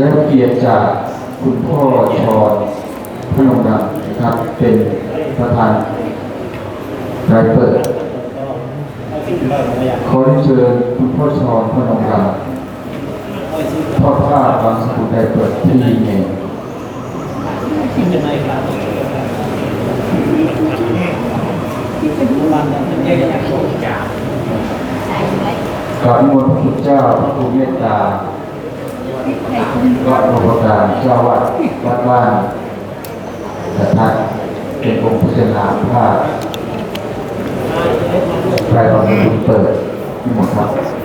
ได้รับเกียรติจากคุณพ่อชอนพนมรัตน์นะครับ เป็นประธานรายเปิดขอเรียนเชิญคุณพ่อชอนพนมรัตน์ทอดผ้าบางสกุลรายเปิดที่นี่เองกราบมนต์พระคุณเจ้าพระคุณเมตตา วัดพระประการเจ้าวัดวัดบ้านสัทธาเป็นองค์พุทธนาภาพไตรบรรพุเปิดที่หมดครับ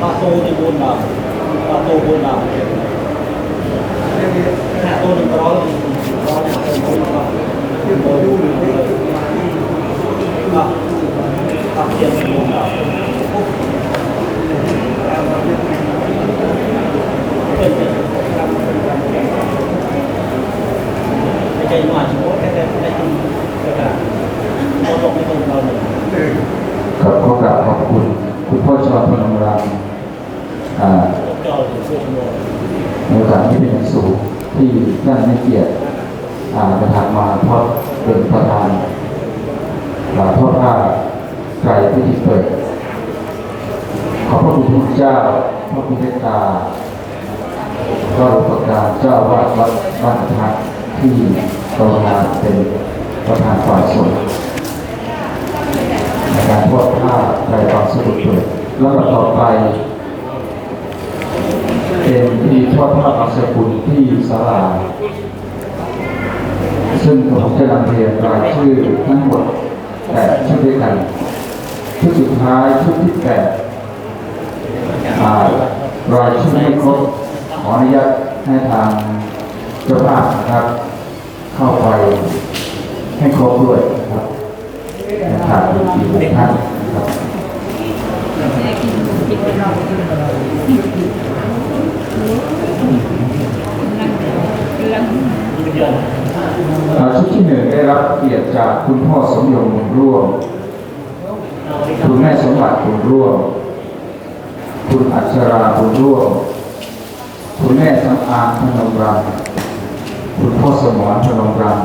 ปลาโตในบนดาวปลาโตบนดาวหน้าโตหนึ่งร้อยร้อยหน้าโตบนดาวขึ้นโตดูหรือไม่ ก็ตักเทียนบนดาวเป็นไม่ใช่มาชิโม่แค่แต่ได้กินกระดาษโตลงไม่ตรงเราเลยขอกราบขอบคุณ คุณพ่อชอนพนมรัตน์อ่าเจ้าถึงเสื้อชิโม่ในโอกาสที่เป็นอย่างสูงที่ท่านให้เกียรติอ่าประธานมาเพราะเป็นประธานอ่าทอดผ้าไตรพิธีเปิด ขอบพระคุณพระเจ้าพระคุณเมตตาก็ประการเจ้าวาดวัดบ้านพักที่ กรุณาเป็นประธานฝ่ายสงฆ์ในการทอดผ้าไตรบางสกุลเปิดแล้วก็ต่อไปเป็นพิธีทอดผ้าบางสกุลที่ศาลา ซึ่งผมจะนำเรียนรายชื่อทั้งหมดแปดชุดด้วยกันชุดสุดท้ายชุดที่แปดรายชื่อไม่ครบขออนุญาตให้ทางเจ้าภาพนะครับ เข้าไปให้ครบด้วยนะครับนะครับอีกหกท่านครับอ่าชุดที่หนึ่งได้รับเกียรติจากคุณพ่อสมยงร่วม คุณแม่สมบัติบุญร่วม คุณอัชราบุญร่วม คุณแม่สำอางพนมรัง คุณพ่อสมรพนมรัง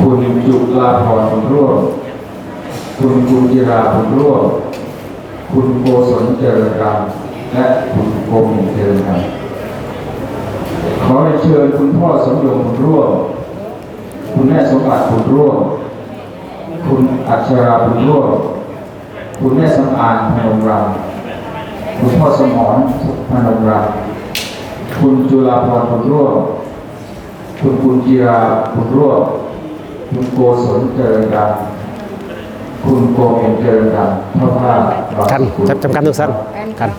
คุณจุลาพรบุญร่วม คุณกุญจิราบุญร่วม คุณโกศลเจริญรังและคุณโกมิเจริญรังขอเชิญคุณพ่อสมยงบุญร่วม คุณแม่สมบัติบุญร่วม คุณอัชราบุญร่วม คุณแม่สำอางพนมรังคุณพ่อสมรพนมรัง คุณจุฬาพรบุญร่วมคุณกุญจีราบุญร่วมคุณโกศลเจริญรังคุณโกเอ็นเจริญรังพระพากันจำจำกันทุกท่านกัน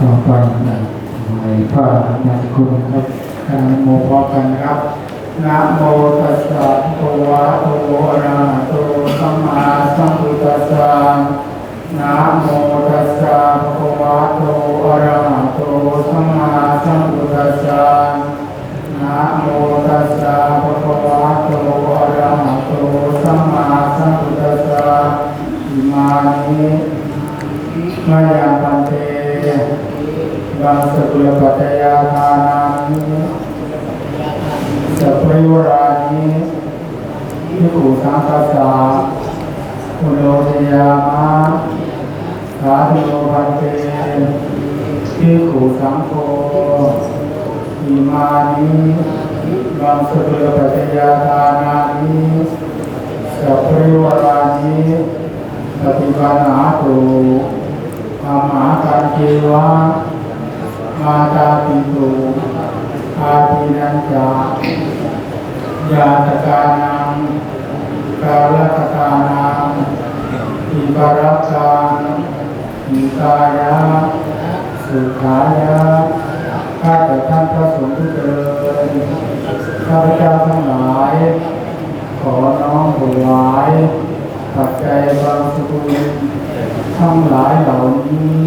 ต่อไปในพระนามคุณครับ การโมพร้อมกันนะครับนะโมตัสสะภะคะวะโตอะระหะโตสัมมาสัมพุทธัสสะนะโมตัสสะภะคะวะโตอะระหะโตสัมมาสัมพุทธัสสะนะโมตัสสะภะคะวะโตอะระหะโตสัมมาสัมพุทธัสสะอิมานิมายังพันเต บังสกุลปัจจยาทานามิสัพพะโยรานิพิขุสังคัสสะอุโนทยามะธราธุโนพันเตทิกขุสังโฆอิมานิมังสเปรปัจจยาทานานิสัพพริวรานิปฏิปันหาตุอามาการเกวะ มาตาปิตุอาทินันจายาตกานังกาลตกานังอิปารักขาอิกายะสุขายะข้าแต่ท่านพระสงฆ์ผู้เจริญข้าพเจ้าทั้งหลาย ขอน้อมถวายปัจจัยบางสกุลทั้งหลายเหล่านี้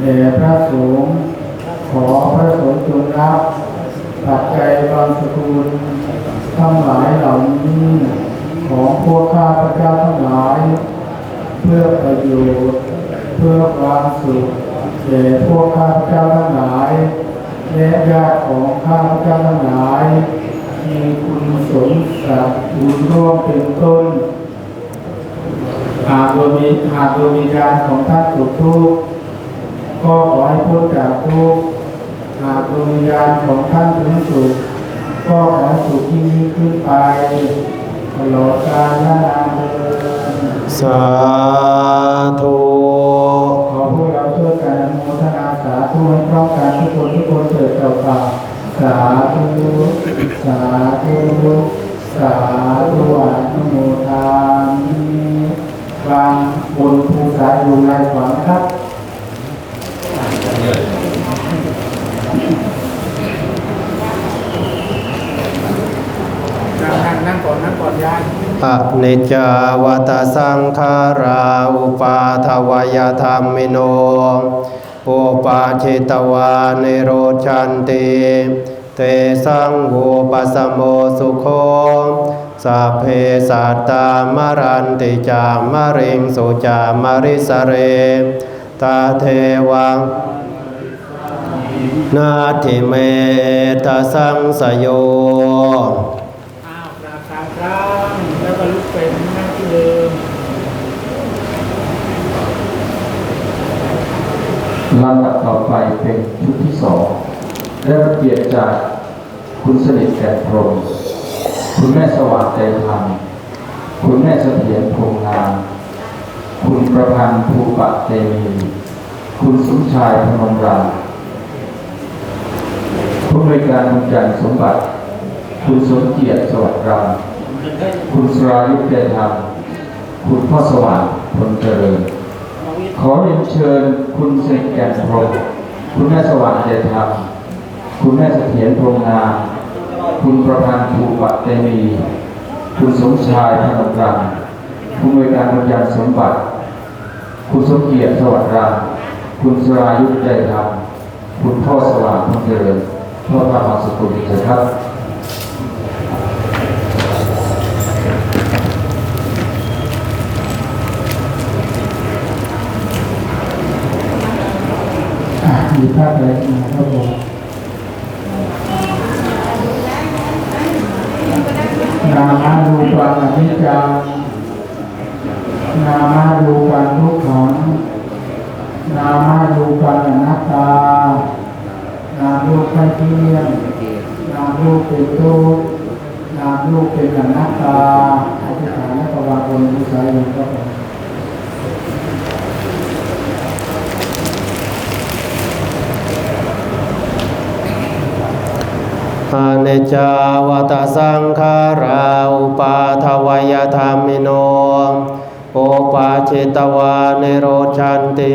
แด่พระสงฆ์ ขอพระสงฆ์จงรับปัจจัยบางสกุลทั้งหลายเหล่านี้ของพวกข้าพระเจ้าทั้งหลาย เพื่อประโยชน์ เพื่อความสุขแก่พวกข้าพระเจ้าทั้งหลายและญาติของข้าพระเจ้าทั้งหลาย มีคุณสมศักดิ์บุญร่วมเป็นต้นหากโดยมีหากโดยมีการของท่านสุขทุกข์ก็ขอให้พ้นจากทุกข์ หากดวงวิญญาณของท่านถึงสุขก็ขอสุขยิ่งยิ่งขึ้นไปตลอดกาลนานเทอสาธุขอพวกเราช่วยกันอนุโมทนาสาธุให้พร้อมกันทุกคนทุกคนเถิดเจ้าค่ะสาธุสาธุสาธุอนุโมทามิวางบนภูสายอยู่ในขวางนะครับ นั่งนั่งก่อนนั่งก่อนยาย อนิจจาวัตสังขาราอุปาทวายธรรมิโนโอปาชิตวานิโรชันติเตสังโวปัสโมสุโคสัพเพสัตตามรันติจามริงสุจามริสเร ตาเทวังนาทิเมตสังสโย อ้าวกราบสามครั้งแลุกเป็นนั่งที่เดิมลำดับต่อไปเป็นชุดที่สองได้รับเกียรติจากคุณสนิทแก่พรม คุณแม่สว่างใจธรรม คุณแม่เสถียรพงงาม คุณประพันธ์ภูปะเตมี คุณสมชายพนมรังผู้บริการบุญจันทร์สมบัติ คุณสมเกียรติสวัสดิ์รัง คุณสรายุทธเดชธรรมคุณพ่อสว่างพลเจริญ ขอเรียนเชิญคุณเสกแก่นพรมคุณแม่สว่างเจธรรมคุณแม่เสถียรพรหมงาคุณประพันธ์ภูปะเตมี คุณสมชายพนมรังผู้บริการบริการสมบัติ คุณสมเกียรติสวัสดิ์รังคุณสรายุทธใจธรรมคุณพ่อสว่างพลเจริญพ่อพระมหาสุขุมเถิดครับ มีภาพอะไรนะครับผมนามาดูปังอนิจจังนามาดูปังทุกขังนามาดูปังอนัตตา นามรูปไม่เที่ยงนามรูปเป็นทุกข์นามรูปเป็นอนัตตาอธิษฐานและประวาบนมุสายิครับผม อเนจาวตสังขาราอุปาทวายธรรมิโนโอปาชิตวานิโรชันติ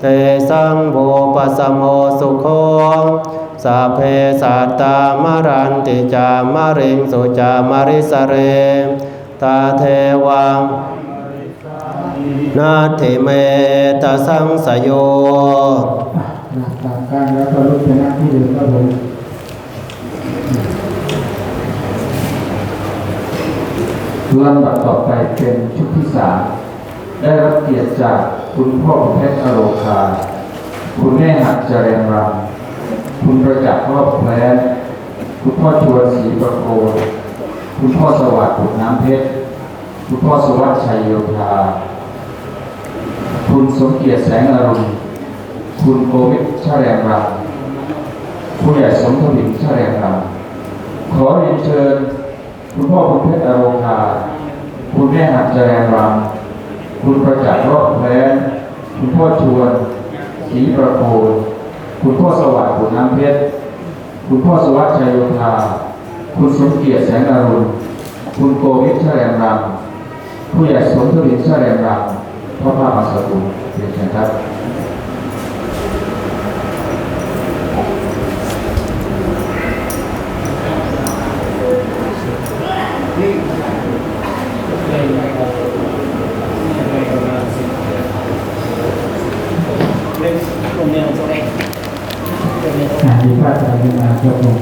เตสังโวปัสสโมสุโคสัพเพสัตตามรันติจามาริงสุจามาริสเร ตาเทวังนาทิเมตสังสโยหลักตาการแล้วก็ลุกไปนั่งที่เดิมครับผม ลำดับต่อไปเป็นชุดที่สามได้รับเกียรติจากคุณพ่อเพชรอโรคา คุณแม่หักจริญรังคุณประจักษ์รอบแพลนคุณพ่อชวนศรีประโคนคุณพ่อสวัสดิ์บุตรน้ำเพชร คุณพ่อสวัสดิ์ชัยโยธา คุณสมเกียรติแสงอรุณ คุณโกวิทชาแรงรามผู้ใหญ่สมทวินชาแรงรามขอเรียนเชิญ คุณพ่อคุณเพชรอโรมคาคุณแม่หัดจแรงรามคุณประจักษ์รอดแพลนคุณพ่อชวนศรีประโคนคุณพ่อสวัสดิ์บุญน้ำเพชร คุณพ่อสวัสดิ์ชัยโยธา คุณสมเกียรติแสงอรุณ คุณโกวิชาแรงรามผู้ใหญ่สมทวินชาแรงรามพ่อพระอาสากุลเรียนเชิญครับ เล่นตรงเนี้ยตรงนี้ตรงนี้อ่ามีพระอาจารย์มาครับผม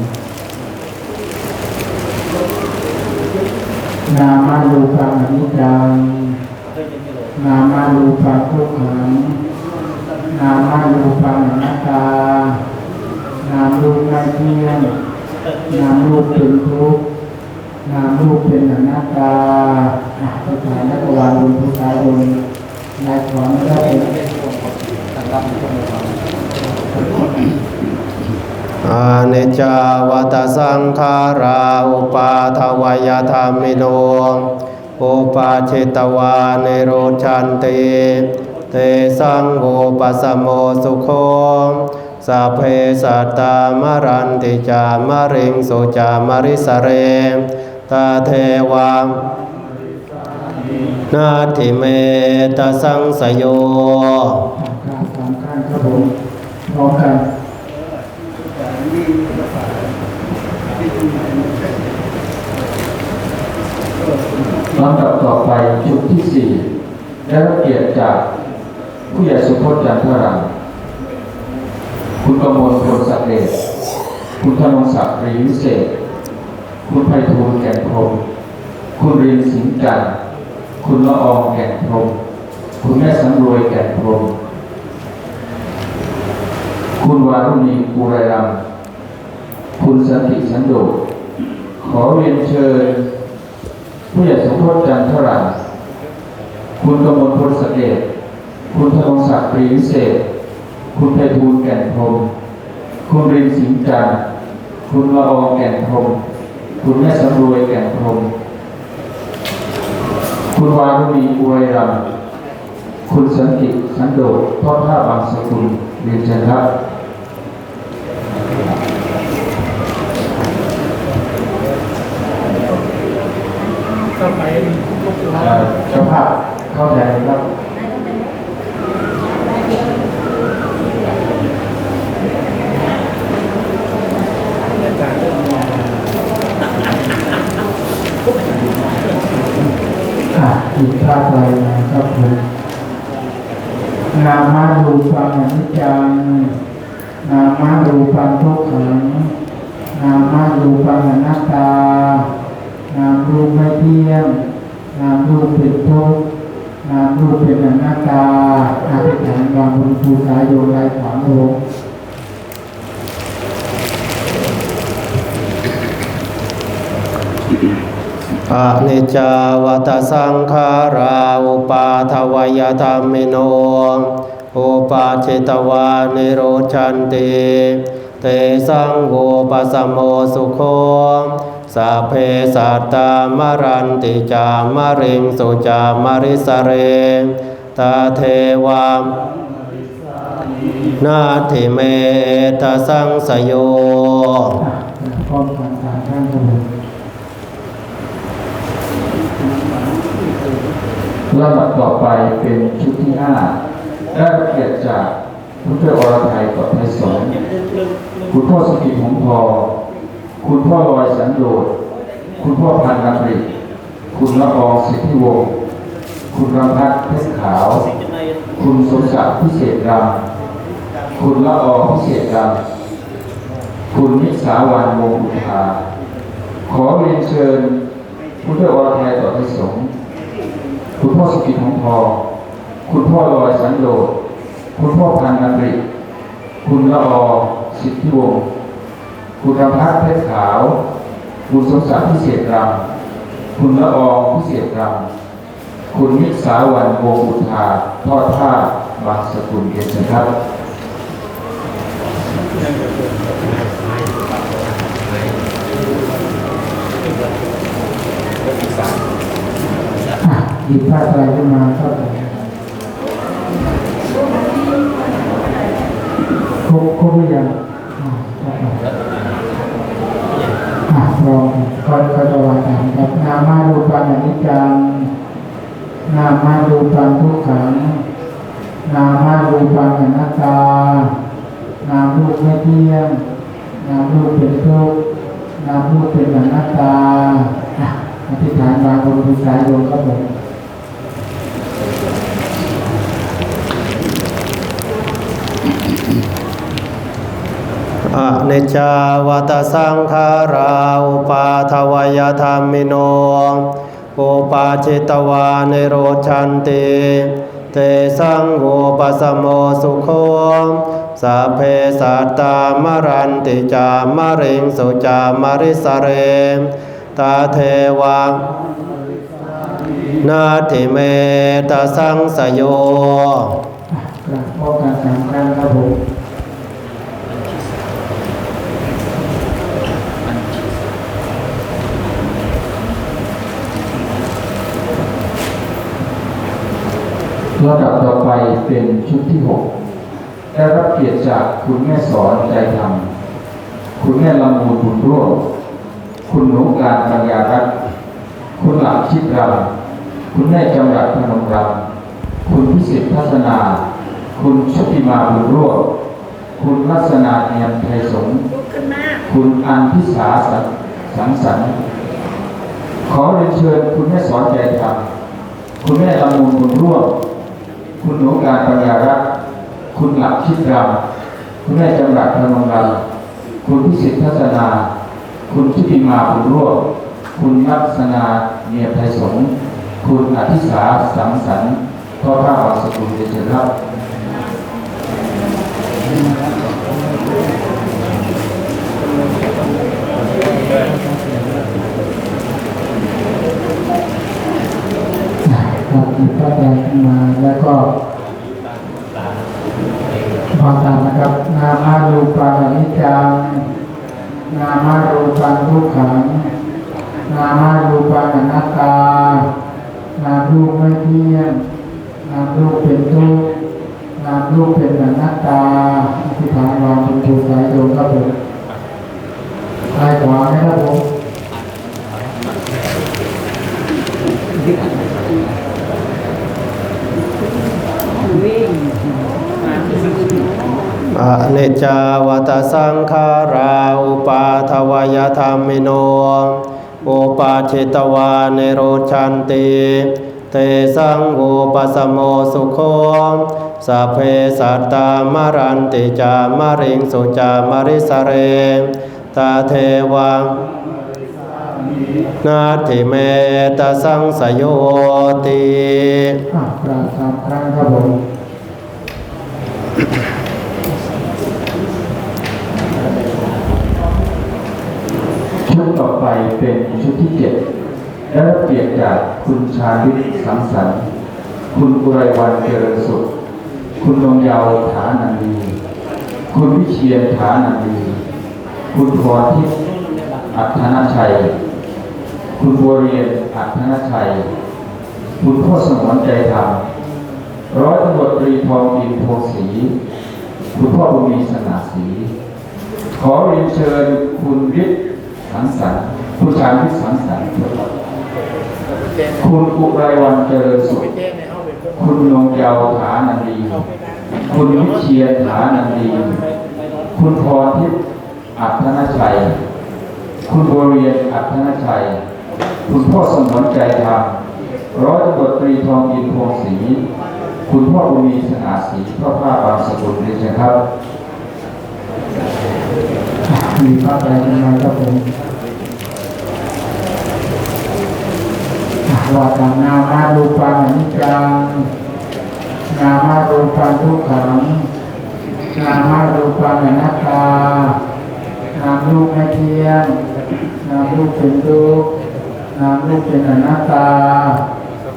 นามาลูปังอนิจัง นามาลูปังทุกขัง นามาลูปังอนัตตา นามรูปไม่เที่ยง นามรูปเป็นทุกข์ นามรูปเป็นอนัตตาอะภาษานักวาลุนภาษาบนนายขอไม่ได้เป็น อาเนจจาวัตสังขาราอุปาทวยธรรมิโนอุปาชิตวานิโรชันติเตสังโฆปัสโมสุโคสัพเพสัตตามรันติจามริงสุจามริสเรตาเทวามนาทิเมตสังสโย พร้อมกันลำดับต่อไปชุดที่สี่ได้รับเกียรติจากผู้ใหญ่สุพจน์จันทรังคุณกมลพลศักดิ์เดชคุณธนงศักดิ์รีวิเศษ คุณไพฑูรย์แก่นพรมคุณรินสิงห์จันทร์คุณละอองแก่นพรมคุณแม่สำรวยแก่นพรม คุณวารุณีปูไรรัมคุณสันติสันโดษขอเรียนเชิญ ผู้ใหญ่สมโพธจันทรังคุณกมลพลสเกตคุณธนงศักดิ์ปรีวิเศษ คุณไพฑูรย์แก่นพรมคุณรินสิงจันทร์คุณละอองแก่นพรมคุณแม่สำรวยแก่นพรมคุณวารุณีอุไรรัมคุณสันติสันโดษทอดท่าบางสกุลเรียนเชิญครับ ก็ไปทุก เอ่อเจ้าภาพเข้าใจครับอะอีกภาพอะไรนะครับผมนามาลูปังอนิจจังนามาลูปังทุกขังนามาลูปังอนัตตา นามรูปไม่เที่ยงนามรูปเป็นทุกข์นามรูปเป็นอนัตตาอธิษฐานวางบนภูสายโยนลายขวางโลกอะนิจจาวัตสังขาราอุปาทวยธรรมิโนอุปาจิตวานิโรชันติเตสังโฆปัสสโมสุโค สัพเพสัตตามรันติจามริงสุจามริสเรตาเทวามนาทิเมตสังสโยอะพร้อมกันสามท่านครับผมลำดับต่อไปเป็นชุดที่ห้าได้รับเกียรติจากคุณเพื่ออรไทยกับไทยสงฆ์คุณพ่อสกิจหงส์ทอง คุณพ่อลอยสันโดษคุณพ่อพันธ์นำริคุณละอองสิทธิวงศ์คุณรำพัฒน์เพชรขาว คุณสมศักดิ์พิเศษรำคุณละอองพิเศษรำคุณนิสาวันวงอุทาขอเรียนเชิญผู้ช่วยอรไทยต่อที่สงฆ์คุณพ่อสกิจของทองคุณพ่อลอยสันโดษคุณพ่อพันธ์นำริคุณละอองสิทธิวงศ์ คุณรำพัฒน์เพชรขาว คุณสมศักดิ์พิเศษรำคุณละอองพิเศษรำคุณมิสาวันวงอุทาทอดท่าบางสกุลเรียนเชิครับอะหยิบผ้าไตรขึ้นมาครับผมครบครบหรือยังอะครับผมอะลองก็ก็จะวางกันครับนามารูปังอนิจจังนามารูปังทุกขัง นามารูปังอนัตตา นามรูปไม่เที่ยง นามรูปเป็นทุกข์นามรูปเป็นอนัตตาอะอธิษฐาน วางบนภูสายโยมครับผมอเนจจาวัตสังขาราอุปาทวยธรรมิโนอุปาจิตวานิโรชันติเตสังโฆปสมโมสุโคสัเพสัตตามรันติจามริงสุจามริสเร ตาเทวัง นาทิเมตสังสโยกราบพ่อการสามครั้งครับผมลำดับต่อไปเป็นชุดที่หกได้รับเกียรติจากคุณแม่สอนใจธรรม คุณแม่ละมูลบุญร่วมคุณหนูการปัญญารัตน์คุณหลักชิดรำ คุณแม่จำรัดพนมรำคุณพิสิทธิ์ทัศนา คุณชุติมาบุญร่วมคุณลักษณะเนียมไทยสงฆ์คุณอันพิสาสังสังสรรค์ขอเรียนเชิญคุณแม่สอนใจธรรมคุณแม่ละมุนบุญร่วม คุณหนูการปัญญารักษ์คุณหลักชิดรำคุณแม่จำรัดพนมรำคุณพิสิทธิ์ทัศนา คุณชุติมาบุญร่วม คุณลักษณะเนียมไทยสงฆ์ คุณอธิสาสังสรรค์พ่อพระบางสกุลเดชครับครับหยิบผ้าไตรขึ้นมาแล้วก็วางตามนะครับ นามารูปังอนิจจังนามารูปังทุกขัง นามารูปังอนัตตา นามรูปไม่เที่ยงนามรูปเป็นทุกข์นามรูปเป็นอนัตตาอธิษฐานวางบนภูสายโยมครับผมซ้ายขวานะครับผมอเนจาวัตสังขาราอุปาทวยธรรมิโน อุปาชิตวานิโรชันติเตสังโฆปสมโมสุโคสัพเพสัตตามรันติจามาริงสุจามาริสเร ตาเทวังนาทิเมตสังสโยติอะกราบสามครั้งครับผม ต่อไปเป็นชุดที่เจ็ดได้รับเกียรติจากคุณชาลิตสังสรรค์ คุณอุไรวันเจริญสุข คุณนงเยาวฐานันดี คุณวิเชียนฐานันดี คุณพรทิพย์อัธนชัย คุณบัวเรียนอัธนชัย คุณพ่อสมรใจธรรมร้อยตำรวจตรีทองอินโพสี คุณพ่อบุญมีสนาสี ขอเรียนเชิญคุณฤทธิ์ สังสรรค์ผู้ชายฤทธิ์สังสรรค์คุณอุไรวันเจริญสุขคุณนงเยาวฐานันดี คุณวิเชียรฐานันดี คุณพรทิพย์อัธนชัย คุณบัวเรียนอัธนชัย คุณพ่อสมรใจธรรมร้อยตำรวจตรีทองอินพงศรีคุณพ่อบุญมีสง่าศรีพ่อพระบางสกุลเรียนเชิญครับ มีภาพระไรขึ้นมาครับผมว่าตามนามารูปังอนิจจังนามารูปังทุกขังนามารูปังอนัตตานามรูปไม่เที่ยงนามรูปเป็นทุกข์นามรูปเป็นอนัตตา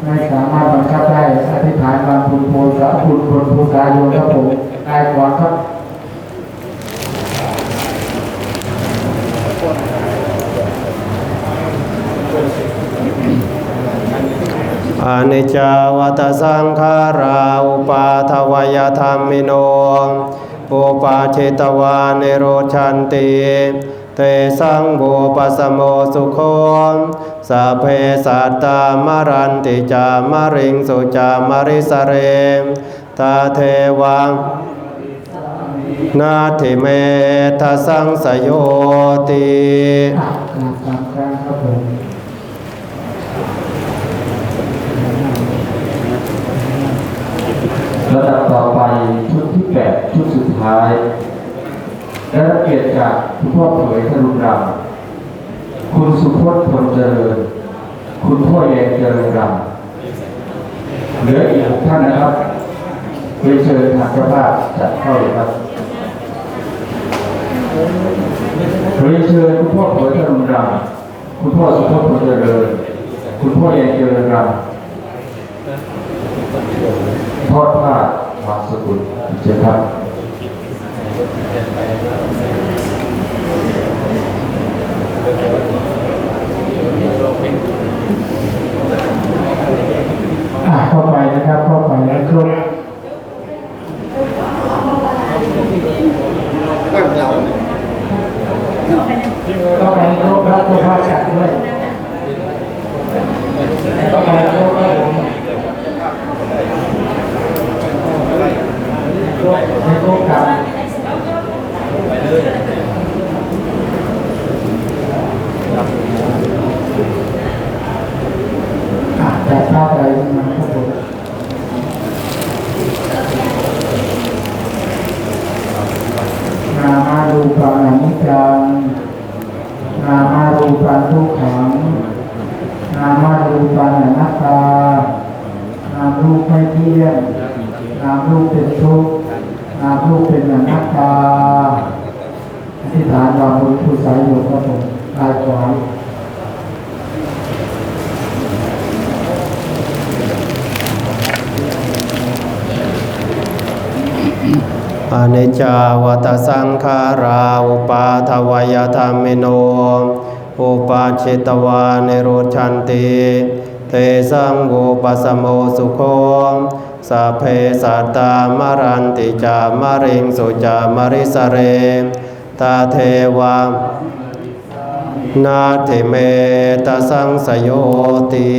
ไม่สามารถบังคับได้อธิษฐานบางบุญโพสะบุญบนภูษาโยนครับผมได้ก่อนครับ อนิจจาวัตสังขาราอุปาทวยธรรมิโนอุปาเชตวานิโรชันติเตสังโบปัสโมสุโคสัพเพสัตตามรันติจามริงสุจามริสเรมตาเทวังนาทิเมทสังสโยติ ระดับต่อไปชุดที่แปดชุดสุดท้าย ได้รับเกียรติจากคุณพ่อเผยทรุณรังคุณสุพจน์พลเจริญ คุณพ่อแยงเจริญรังเหลืออีกหกท่านนะครับเรียนเชิญทางเจ้าภาพจัดเข้าเลยครับเรียนเชิญคุณพ่อเผยทรุณรังคุณพ่อสุพจน์พลเจริญ คุณพ่อแยงเจริญรั งทอดผ้าบางสกุลเชิญครับอะเข้าไปนะครับ เข้าไปแล้วครับเข้าไปครบครับตัวภาพจัดด้วยเข้าไปครบครับผม ครบให้ครบครับอ่ภาพอะไรขึ้นมาครับผมนามารูปังอนิจจังนามารูปังทุกขัง นามารูปังอนัตตา นามรูปไม่เที่ยง นามรูปเป็นทุกข์ นามรูปเป็นอนั ตาอธิษฐานวางบนผู้สายอยู่ครับผมกายขวาอนิจจาวตสังขาราอุปาทวายธรรมิโนอุปาชิตวานิโรชันติเตสังโวปัสโมสุโค สัพเพสัตตามรันติจามริงสุจามริสเรตาเทวานาทิเมตสังสโยติ